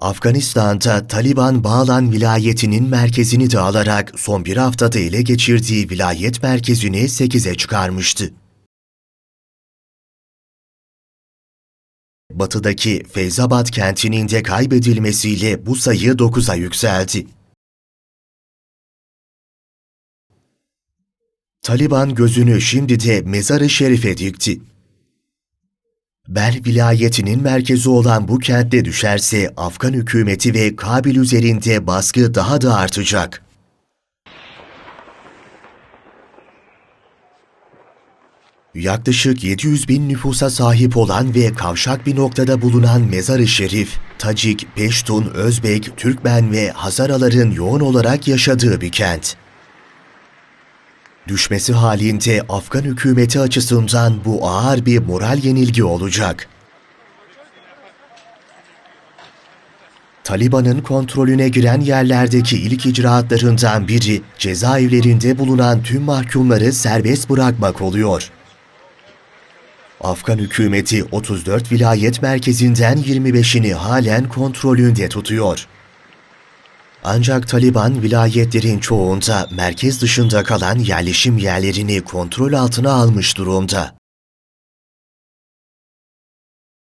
Afganistan'da Taliban Bağlan vilayetinin merkezini de alarak son bir haftada ele geçirdiği vilayet merkezini 8'e çıkarmıştı. Batıdaki Feyzabad kentinin de kaybedilmesiyle bu sayı 9'a yükseldi. Taliban gözünü şimdi de Mezar-ı Şerif'e dikti. Bel vilayetinin merkezi olan bu kentte düşerse Afgan hükümeti ve Kabil üzerinde baskı daha da artacak. Yaklaşık 700 bin nüfusa sahip olan ve kavşak bir noktada bulunan Mezar-ı Şerif, Tacik, Peştun, Özbek, Türkmen ve Hazaraların yoğun olarak yaşadığı bir kent. Düşmesi halinde Afgan hükümeti açısından bu ağır bir moral yenilgi olacak. Taliban'ın kontrolüne giren yerlerdeki ilk icraatlarından biri cezaevlerinde bulunan tüm mahkumları serbest bırakmak oluyor. Afgan hükümeti 34 vilayet merkezinden 25'ini halen kontrolünde tutuyor. Ancak Taliban vilayetlerin çoğunda merkez dışında kalan yerleşim yerlerini kontrol altına almış durumda.